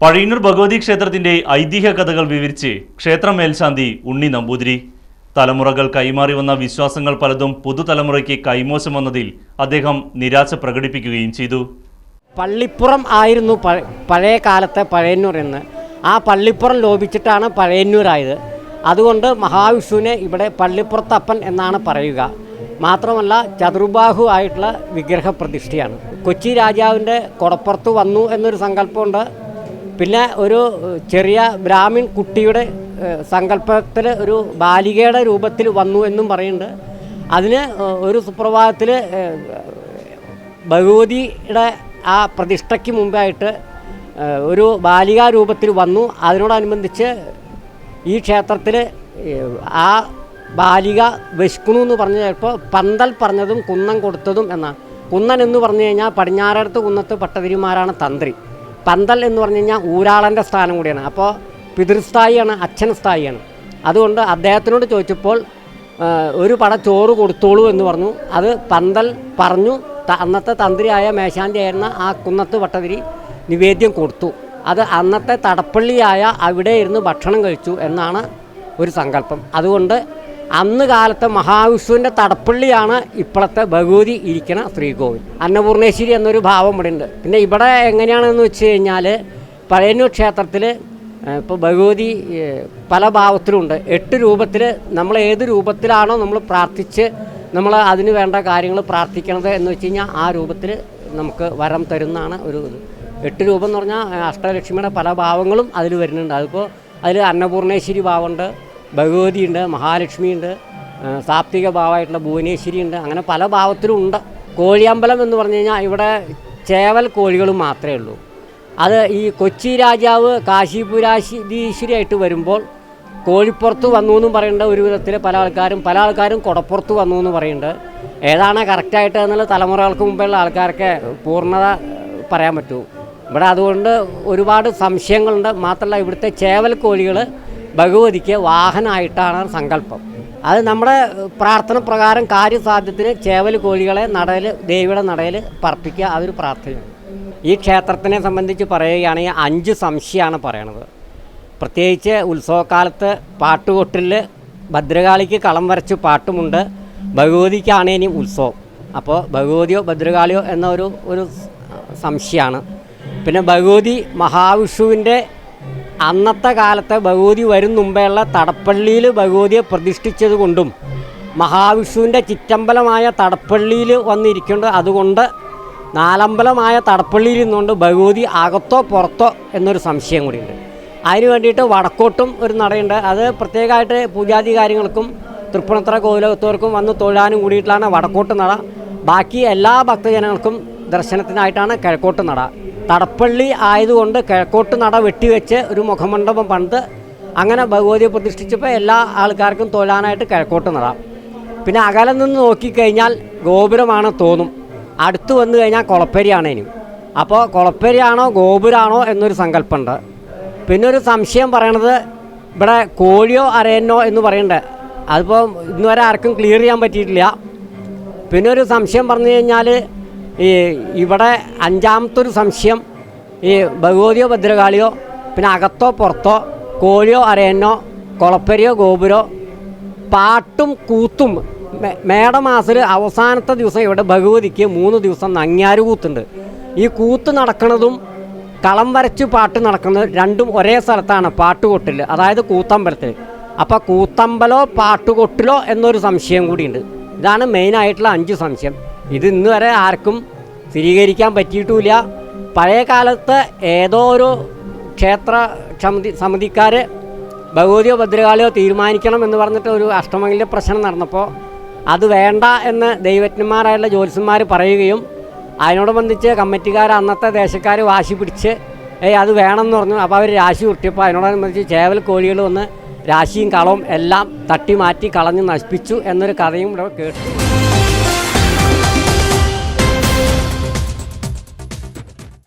പഴയന്നൂർ ഭഗവതി ക്ഷേത്രത്തിന്റെ ഐതിഹ്യ കഥകൾ വിവരിച്ച് ക്ഷേത്ര മേൽശാന്തി ഉണ്ണി നമ്പൂതിരി. തലമുറകൾ കൈമാറി വന്ന വിശ്വാസങ്ങൾ പലതും പുതുതലമുറയ്ക്ക് കൈമോശം വന്നതിൽ അദ്ദേഹം നിരാശ പ്രകടിപ്പിക്കുകയും ചെയ്തു. പള്ളിപ്പുറം ആയിരുന്നു പഴയ കാലത്തെ പഴയന്നൂർ എന്ന്. ആ പള്ളിപ്പുറം ലോപിച്ചിട്ടാണ് പഴയന്നൂരായത്. അതുകൊണ്ട് മഹാവിഷ്ണുവിനെ ഇവിടെ പള്ളിപ്പുറത്തപ്പൻ എന്നാണ് പറയുക. മാത്രമല്ല ചതുർബാഹു ആയിട്ടുള്ള വിഗ്രഹ പ്രതിഷ്ഠയാണ് കൊച്ചി രാജാവിന്റെ കൊടപ്പുറത്ത് വന്നു എന്നൊരു സങ്കല്പമുണ്ട്. പിന്നെ ഒരു ചെറിയ ബ്രാഹ്മിൺ കുട്ടിയുടെ സങ്കല്പത്തിൽ ഒരു ബാലികയുടെ രൂപത്തിൽ വന്നു എന്നും പറയുന്നുണ്ട്. അതിന് ഒരു സുപ്രഭാതത്തിൽ ഭഗവതിയുടെ ആ പ്രതിഷ്ഠയ്ക്ക് മുമ്പായിട്ട് ഒരു ബാലികാ രൂപത്തിൽ വന്നു. അതിനോടനുബന്ധിച്ച് ഈ ക്ഷേത്രത്തിൽ ആ ബാലിക വിഷ്ണു എന്ന് പറഞ്ഞു ചിലപ്പോൾ പന്തൽ പറഞ്ഞതും കുന്നം കൊടുത്തതും എന്നാണ്. കുന്നൻ എന്ന് പറഞ്ഞു കഴിഞ്ഞാൽ പടിഞ്ഞാറടുത്ത് കുന്നത്ത് പട്ടതിരിമാരാണ് തന്ത്രി. പന്തൽ എന്ന് പറഞ്ഞു കഴിഞ്ഞാൽ ഊരാളന്റെ സ്ഥാനം കൂടിയാണ്. അപ്പോൾ പിതൃസ്ഥായിയാണ് അച്ഛൻ സ്ഥായിയാണ്. അതുകൊണ്ട് അദ്ദേഹത്തിനോട് ചോദിച്ചപ്പോൾ ഒരു പട ചോറ് കൊടുത്തോളൂ എന്ന് പറഞ്ഞു. അത് പന്തൽ പറഞ്ഞു അന്നത്തെ തന്ത്രിയായ മേശാന്തി ആയിരുന്ന ആ കുന്നത്ത് വട്ടതിരി നിവേദ്യം കൊടുത്തു. അത് അന്നത്തെ തടപ്പള്ളിയായ അവിടെ ഇരുന്ന് ഭക്ഷണം കഴിച്ചു എന്നാണ് ഒരു സങ്കല്പം. അതുകൊണ്ട് അന്ന് കാലത്തെ മഹാവിഷ്ണുവിന്റെ തടപ്പള്ളിയാണ് ഇപ്പോഴത്തെ ഭഗവതി ഇരിക്കുന്ന ശ്രീകോവിൽ. അന്നപൂർണേശ്വരി എന്നൊരു ഭാവം ഇവിടെ ഉണ്ട് പിന്നെ ഇവിടെ എങ്ങനെയാണെന്ന് വെച്ച് കഴിഞ്ഞാൽ പഴയന്നൂർ ക്ഷേത്രത്തിൽ ഇപ്പോൾ ഭഗവതി പല ഭാവത്തിലുണ്ട്. എട്ട് രൂപത്തിൽ നമ്മൾ ഏത് രൂപത്തിലാണോ നമ്മൾ പ്രാർത്ഥിച്ച് നമ്മൾ അതിന് വേണ്ട കാര്യങ്ങൾ പ്രാർത്ഥിക്കണത് എന്ന് വെച്ച് കഴിഞ്ഞാൽ ആ രൂപത്തിൽ നമുക്ക് വരം തരുന്നതാണ് ഒരു എട്ട് രൂപം എന്ന് പറഞ്ഞാൽ അഷ്ടലക്ഷ്മിയുടെ പല ഭാവങ്ങളും അതിൽ വരുന്നുണ്ട്. അതിപ്പോൾ അതിൽ അന്നപൂർണേശ്വരി ഭാവമുണ്ട്. ഭഗവതിയുണ്ട് മഹാലക്ഷ്മിയുണ്ട് സാപ്തിക ഭാവമായിട്ടുള്ള ഭുവനേശ്വരി ഉണ്ട് അങ്ങനെ പല ഭാവത്തിലും ഉണ്ട് കോഴിയമ്പലം എന്ന് പറഞ്ഞു കഴിഞ്ഞാൽ ഇവിടെ ചേവൽ കോഴികൾ മാത്രമേ ഉള്ളൂ. അത് ഈ കൊച്ചി രാജാവ് കാശിപുരാശീശ്വരിയായിട്ട് വരുമ്പോൾ കോഴിപ്പുറത്ത് വന്നു എന്നും പറയുന്നുണ്ട് ഒരു വിധത്തിൽ പല ആൾക്കാരും പല ആൾക്കാരും കുടപ്പുറത്ത് വന്നു എന്ന് പറയുന്നുണ്ട് ഏതാണ് കറക്റ്റായിട്ട് എന്നുള്ള തലമുറകൾക്ക് മുമ്പുള്ള ആൾക്കാർക്ക് പൂർണത പറയാൻ പറ്റൂ. ഇവിടെ അതുകൊണ്ട് ഒരുപാട് സംശയങ്ങളുണ്ട്. മാത്രമല്ല ഇവിടുത്തെ ചേവൽ കോഴികൾ ഭഗവതിക്ക് വാഹനമായിട്ടാണ് സങ്കല്പം. അത് നമ്മുടെ പ്രാർത്ഥന പ്രകാരം കാര്യസാധ്യത്തിന് ചേവൽ കോഴികളെ നടയിൽ ദേവിയുടെ നടയിൽ പറപ്പിക്കുക അതൊരു പ്രാർത്ഥനയാണ്. ഈ ക്ഷേത്രത്തിനെ സംബന്ധിച്ച് പറയുകയാണെങ്കിൽ അഞ്ച് സംശയമാണ് പറയണത്. പ്രത്യേകിച്ച് ഉത്സവകാലത്ത് പാട്ടുകൊട്ടിൽ ഭദ്രകാളിക്ക് കളം വരച്ച് പാട്ടുമുണ്ട്. ഭഗവതിക്കാണ് ഇനി ഉത്സവം. അപ്പോൾ ഭഗവതിയോ ഭദ്രകാളിയോ എന്ന ഒരു ഒരു സംശയമാണ്. പിന്നെ ഭഗവതി മഹാവിഷ്ണുവിന്റെ അന്നത്തെ കാലത്തെ ഭഗവതി വരും മുമ്പെയുള്ള തടപ്പള്ളിയിൽ ഭഗവതിയെ പ്രതിഷ്ഠിച്ചത് കൊണ്ടും മഹാവിഷ്ണുവിന്റെ ചിറ്റമ്പലമായ തടപ്പള്ളിയിൽ വന്നിരിക്കേണ്ടത് അതുകൊണ്ട് നാലമ്പലമായ തടപ്പള്ളിയിൽ നിന്നുകൊണ്ട് ഭഗവതി അകത്തോ പുറത്തോ എന്നൊരു സംശയം കൂടിയുണ്ട്. അതിന് വേണ്ടിയിട്ട് വടക്കോട്ടും ഒരു നടയുണ്ട്. അത് പ്രത്യേകമായിട്ട് പൂജാതി കാര്യങ്ങൾക്കും തൃപ്പൂണിത്തറ കോവിലകത്തോർക്കും വന്ന് തൊഴാനും കൂടിയിട്ടാണ് വടക്കോട്ട് നട. ബാക്കി എല്ലാ ഭക്തജനങ്ങൾക്കും ദർശനത്തിനായിട്ടാണ് കിഴക്കോട്ട് നട. തടപ്പള്ളി ആയതുകൊണ്ട് കിഴക്കോട്ട് നട വെട്ടിവെച്ച് ഒരു മുഖമണ്ഡപം പണിത് അങ്ങനെ ഭഗവതിയെ പ്രതിഷ്ഠിച്ചപ്പോൾ എല്ലാ ആൾക്കാർക്കും തൊഴാനായിട്ട് കിഴക്കോട്ട് നട. പിന്നെ അകലെ നിന്ന് നോക്കിക്കഴിഞ്ഞാൽ ഗോപുരമാണ് തോന്നും. അടുത്ത് വന്നു കഴിഞ്ഞാൽ കുളപ്പരിയാണ് ഇനി. അപ്പോൾ കുളപ്പരിയാണോ ഗോപുരമാണോ എന്നൊരു സങ്കല്പമുണ്ട്. പിന്നെ ഒരു സംശയം പറയണത് ഇവിടെ കോഴിയോ അരയനോ എന്ന് പറയണ്ടേ. അതിപ്പോൾ ഇന്നുവരെ ആർക്കും ക്ലിയർ ചെയ്യാൻ പറ്റിയിട്ടില്ല. പിന്നെ ഒരു സംശയം പറഞ്ഞു കഴിഞ്ഞാൽ ഈ ഇവിടെ അഞ്ചാമത്തെ ഒരു സംശയം ഈ ഭഗവതിയോ ഭദ്രകാളിയോ പിന്നെ അകത്തോ പുറത്തോ കോഴിയോ അരയനോ കൊളപ്പരിയോ ഗോപുരോ പാട്ടും കൂത്തും മേടമാസിൽ അവസാനത്തെ ദിവസം ഇവിടെ ഭഗവതിക്ക് മൂന്ന് ദിവസം നങ്ങ്യാര് കൂത്തുണ്ട്. ഈ കൂത്ത് നടക്കുന്നതും കളം വരച്ച് പാട്ട് നടക്കുന്നത് രണ്ടും ഒരേ സ്ഥലത്താണ് പാട്ടുകൊട്ടിൽ അതായത് കൂത്തമ്പലത്തിൽ അപ്പോൾ കൂത്തമ്പലോ പാട്ടുകൊട്ടിലോ എന്നൊരു സംശയം കൂടിയുണ്ട്. ഇതാണ് മെയിനായിട്ടുള്ള അഞ്ച് സംശയം. ഇത് ഇന്ന് വരെ ആർക്കും സ്ഥിരീകരിക്കാൻ പറ്റിയിട്ടുമില്ല. പഴയ കാലത്ത് ഏതോ ഒരു ക്ഷേത്ര സമിതി സമിതിക്കാർ ഭഗവതിയോ ഭദ്രകാളിയോ തീരുമാനിക്കണം എന്ന് പറഞ്ഞിട്ട് ഒരു അഷ്ടമംഗലിന്റെ പ്രശ്നം നടന്നപ്പോൾ അത് വേണ്ട എന്ന് ദൈവജ്ഞന്മാരായുള്ള ജ്യോത്സ്യന്മാർ പറയുകയും അതിനോടനുബന്ധിച്ച് കമ്മിറ്റിക്കാർ അന്നത്തെ ദേശക്കാർ വാശി പിടിച്ച് ഏയ് അത് വേണമെന്ന് പറഞ്ഞു. അപ്പോൾ അവർ രാശി ഉരുട്ടിയപ്പോൾ അതിനോടനുബന്ധിച്ച് ചേവൽ കോഴികൾ വന്ന് രാശിയും കളവും എല്ലാം തട്ടി മാറ്റി കളഞ്ഞ് നശിപ്പിച്ചു എന്നൊരു കഥയും ഇവിടെ കേട്ടു